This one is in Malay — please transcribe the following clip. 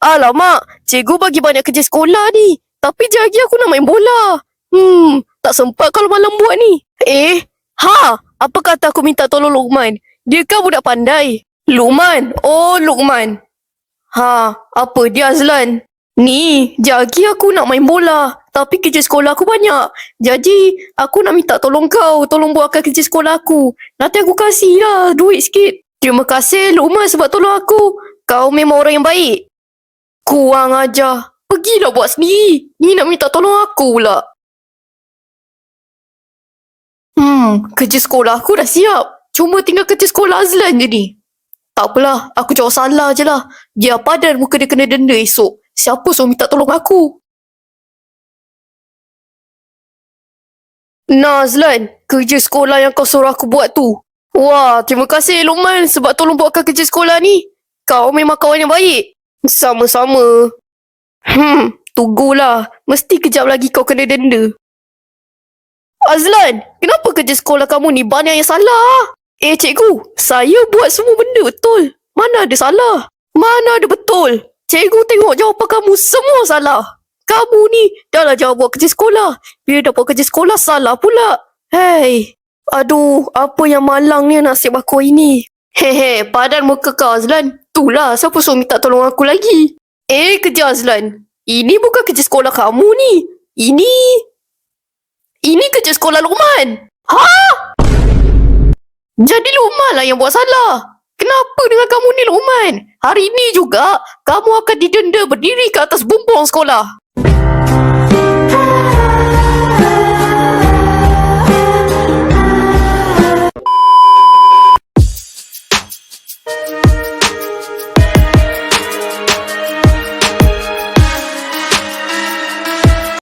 Alamak, cikgu bagi banyak kerja sekolah ni. Tapi jagi aku nak main bola. Hmm, tak sempat kalau malam buat ni. Eh, ha, apa kata aku minta tolong Lukman? Dia kan budak pandai. Lukman, oh Lukman. Ha, apa dia Azlan? Ni, jagi aku nak main bola. Tapi kerja sekolah aku banyak. Jadi, aku nak minta tolong kau. Tolong buatkan kerja sekolah aku. Nanti aku kasih lah duit sikit. Terima kasih Lukman sebab tolong aku. Kau memang orang yang baik. Kurang ajar. Pergilah buat sendiri. Ni nak minta tolong aku pula. Hmm, kerja sekolah aku dah siap. Cuma tinggal kerja sekolah Azlan je ni. Tak apalah, aku jawab salah je lah. Biar padan muka dia kena denda esok. Siapa suruh minta tolong aku? Nah Azlan, kerja sekolah yang kau suruh aku buat tu. Wah, terima kasih Luqman sebab tolong buatkan kerja sekolah ni. Kau memang kawan yang baik. Sama-sama. Hmm, tunggulah. Mesti kejap lagi kau kena denda. Azlan, kenapa kerja sekolah kamu ni banyak yang salah? Eh cikgu, saya buat semua benda betul. Mana ada salah? Mana ada betul? Cikgu tengok jawapan kamu semua salah. Kamu ni dah lah jawab buat kerja sekolah. Bila dah buat kerja sekolah salah pula. Hei, aduh, apa yang malang ni nasib aku ini. Hehe, padan muka kau Azlan. Itulah siapa suruh minta tolong aku lagi. Eh, kerja Azlan. Ini bukan kerja sekolah kamu ni. Ini... Ini kerja sekolah Luqman. Ha? Jadi Luqman lah yang buat salah. Kenapa dengan kamu ni Luqman? Hari ni juga, kamu akan didenda berdiri ke atas bumbung sekolah.